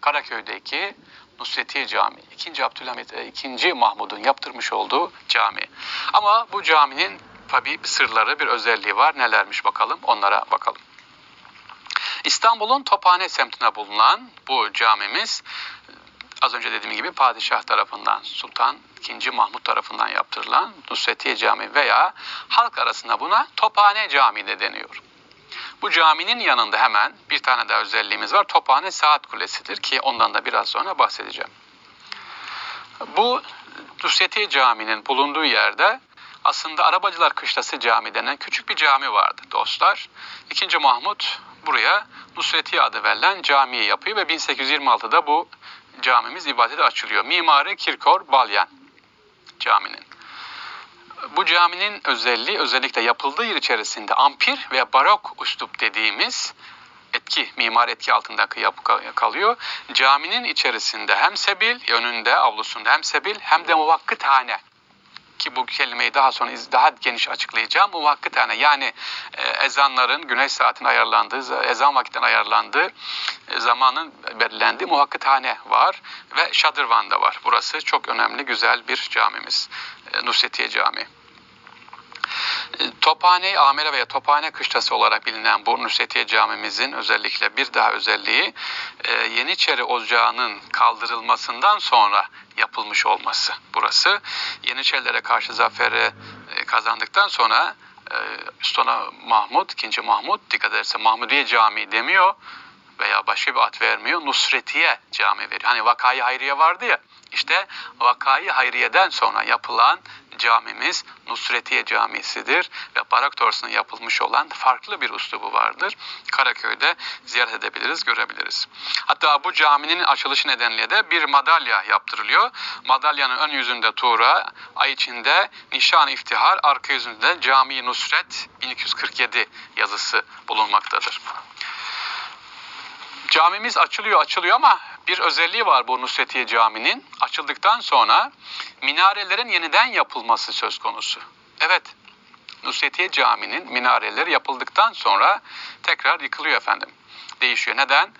Karaköy'deki Nusretiye Camii. 2. Abdülhamit, e, 2. Mahmud'un yaptırmış olduğu cami. Ama bu caminin tabii bir sırları, bir özelliği var. Nelermiş bakalım, onlara bakalım. İstanbul'un Tophane semtine bulunan bu camimiz az önce dediğim gibi padişah tarafından Sultan II. Mahmut tarafından yaptırılan Nusretiye Camii veya halk arasında buna Tophane Camii de deniyor. Bu caminin yanında hemen bir tane daha özelliğimiz var. Tophane Saat Kulesi'dir ki ondan da biraz sonra bahsedeceğim. Bu Nusretiye Camii'nin bulunduğu yerde aslında Arabacılar Kışlası Camii denen küçük bir cami vardı dostlar. İkinci Mahmut buraya Nusretiye adı verilen camiyi yapıyor ve 1826'da bu camimiz ibadete açılıyor. Mimarı Kirkor Balyan caminin. Bu caminin özelliği özellikle yapıldığı yer içerisinde ampir ve barok üslup dediğimiz etki, mimar etki altında yapı kalıyor. Caminin içerisinde hem sebil, önünde, avlusunda hem sebil hem de muvakkıthane ki bu kelimeyi daha sonra daha geniş açıklayacağım. Muvakkıthane yani e, ezanların güneş saatinin ayarlandığı, ezan vakitinin ayarlandığı e, zamanın belirlendiği muvakkıthane var ve şadırvan da var. Burası çok önemli, güzel bir camimiz. E, Nusretiye Camii. Tophane Amire veya Tophane Kışlası olarak bilinen bu Nusretiye Camimizin özellikle bir daha özelliği Yeniçeri Ocağı'nın kaldırılmasından sonra yapılmış olması burası. Yeniçerilere karşı zaferi e, kazandıktan sonra Sultan Mahmud, 2. Mahmud dikkat ederse Mahmudiye Camii demiyor veya başka bir ad vermiyor. Nusretiye Cami veriyor. Hani Vakayı Hayriye vardı ya işte Vakayı Hayriye'den sonra yapılan camimiz Nusretiye Camisi'dir ve Barak Torsu'nun yapılmış olan farklı bir üslubu vardır. Karaköy'de ziyaret edebiliriz, görebiliriz. Hatta bu caminin açılışı nedeniyle de bir madalya yaptırılıyor. Madalyanın ön yüzünde Tuğra, ay içinde Nişan İftihar, arka yüzünde Cami Nusret 1247 yazısı bulunmaktadır. Camimiz açılıyor açılıyor ama bir özelliği var bu Nusretiye Camii'nin. Açıldıktan sonra minarelerin yeniden yapılması söz konusu. Evet, Nusretiye Camii'nin minareleri yapıldıktan sonra tekrar yıkılıyor efendim. Değişiyor. Neden?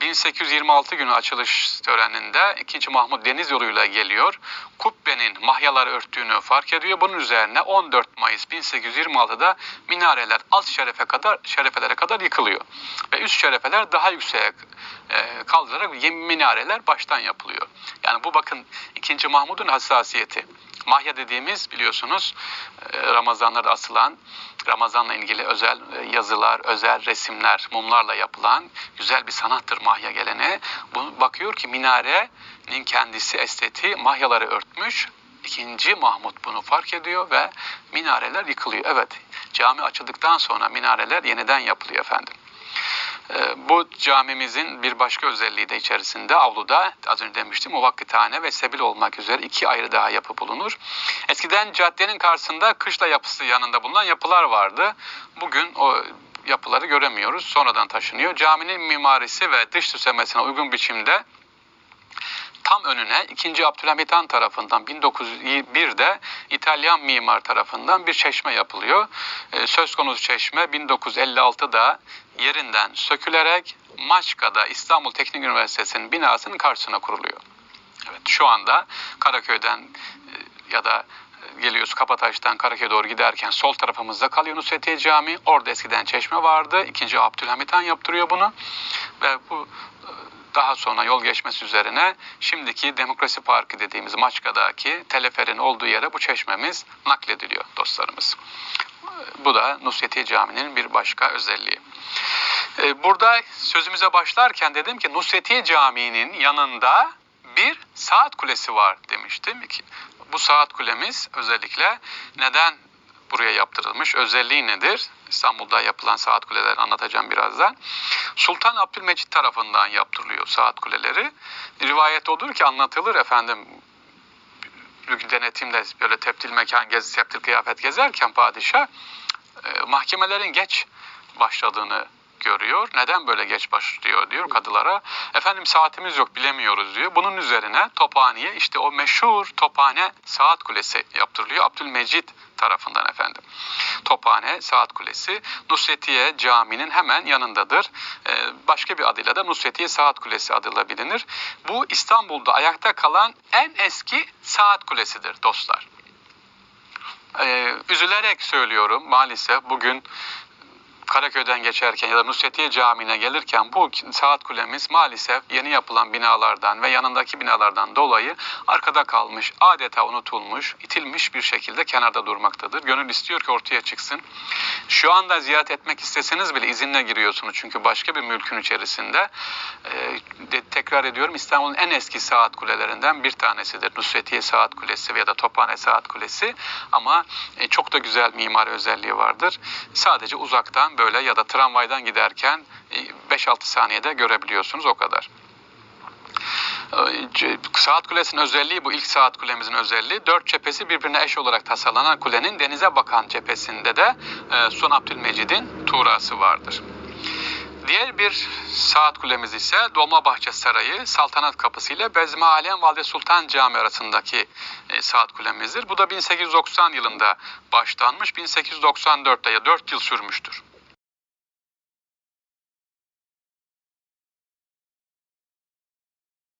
1826 ee, günü açılış töreninde 2. Mahmut deniz yoluyla geliyor. Kubbenin mahyalar örttüğünü fark ediyor. Bunun üzerine 14 Mayıs 1826'da minareler alt şerefe kadar şerefelere kadar yıkılıyor. Ve üst şerefeler daha yükseğe e, kaldırarak minareler baştan yapılıyor. Yani bu bakın 2. Mahmud'un hassasiyeti. Mahya dediğimiz biliyorsunuz e, Ramazanlarda asılan Ramazanla ilgili özel e, yazılar, özel resimler, mumlarla yapılan güzel bir sanattır mahya gelene. Bu bakıyor ki minarenin kendisi estetiği mahyaları örtmüş. İkinci Mahmut bunu fark ediyor ve minareler yıkılıyor. Evet, cami açıldıktan sonra minareler yeniden yapılıyor efendim. Ee, bu camimizin bir başka özelliği de içerisinde avluda az önce demiştim muvakkıthane ve sebil olmak üzere iki ayrı daha yapı bulunur. Eskiden caddenin karşısında kışla yapısı yanında bulunan yapılar vardı. Bugün o yapıları göremiyoruz. Sonradan taşınıyor. Caminin mimarisi ve dış süslemesine uygun biçimde tam önüne 2. Abdülhamit Han tarafından 1901'de İtalyan mimar tarafından bir çeşme yapılıyor. Ee, söz konusu çeşme 1956'da yerinden sökülerek Maçka'da İstanbul Teknik Üniversitesi'nin binasının karşısına kuruluyor. Evet şu anda Karaköy'den e, ya da e, geliyoruz Kapataş'tan Karaköy'e doğru giderken sol tarafımızda kalıyor Nusretiye Camii. Orada eskiden çeşme vardı. İkinci Abdülhamit Han yaptırıyor bunu. Ve bu e, daha sonra yol geçmesi üzerine şimdiki Demokrasi Parkı dediğimiz Maçka'daki teleferin olduğu yere bu çeşmemiz naklediliyor dostlarımız. Bu da Nusretiye Camii'nin bir başka özelliği. Ee, burada sözümüze başlarken dedim ki Nusretiye Camii'nin yanında bir saat kulesi var demiştim. Bu saat kulemiz özellikle neden buraya yaptırılmış? Özelliği nedir? İstanbul'da yapılan saat kuleleri anlatacağım birazdan. Sultan Abdülmecit tarafından yaptırılıyor saat kuleleri. Rivayet odur ki anlatılır efendim denetimle böyle teptil mekan gezi, teptil kıyafet gezerken padişah e, mahkemelerin geç başladığını görüyor. Neden böyle geç başlıyor diyor kadılara. Efendim saatimiz yok bilemiyoruz diyor. Bunun üzerine Tophane'ye işte o meşhur Tophane Saat Kulesi yaptırılıyor. Abdülmecid tarafından efendim. Tophane Saat Kulesi Nusretiye Camii'nin hemen yanındadır. Ee, başka bir adıyla da Nusretiye Saat Kulesi adıyla bilinir. Bu İstanbul'da ayakta kalan en eski saat kulesidir dostlar. Ee, üzülerek söylüyorum maalesef bugün Karaköy'den geçerken ya da Nusretiye Camii'ne gelirken bu saat kulemiz maalesef yeni yapılan binalardan ve yanındaki binalardan dolayı arkada kalmış, adeta unutulmuş, itilmiş bir şekilde kenarda durmaktadır. Gönül istiyor ki ortaya çıksın. Şu anda ziyaret etmek isteseniz bile izinle giriyorsunuz çünkü başka bir mülkün içerisinde. Ee, de, tekrar ediyorum İstanbul'un en eski saat kulelerinden bir tanesidir. Nusretiye Saat Kulesi ya da Tophane Saat Kulesi ama e, çok da güzel mimari özelliği vardır. Sadece uzaktan böyle ya da tramvaydan giderken e, 5-6 saniyede görebiliyorsunuz o kadar. E, Saat Kulesi'nin özelliği bu ilk saat kulemizin özelliği. Dört cephesi birbirine eş olarak tasarlanan kulenin denize bakan cephesinde de e, Sultan Abdülmecid'in tuğrası vardır. Diğer bir saat kulemiz ise Dolmabahçe Sarayı Saltanat Kapısı ile Bezmi Alem Valide Sultan Camii arasındaki e, saat kulemizdir. Bu da 1890 yılında başlanmış, 1894'te ya 4 yıl sürmüştür.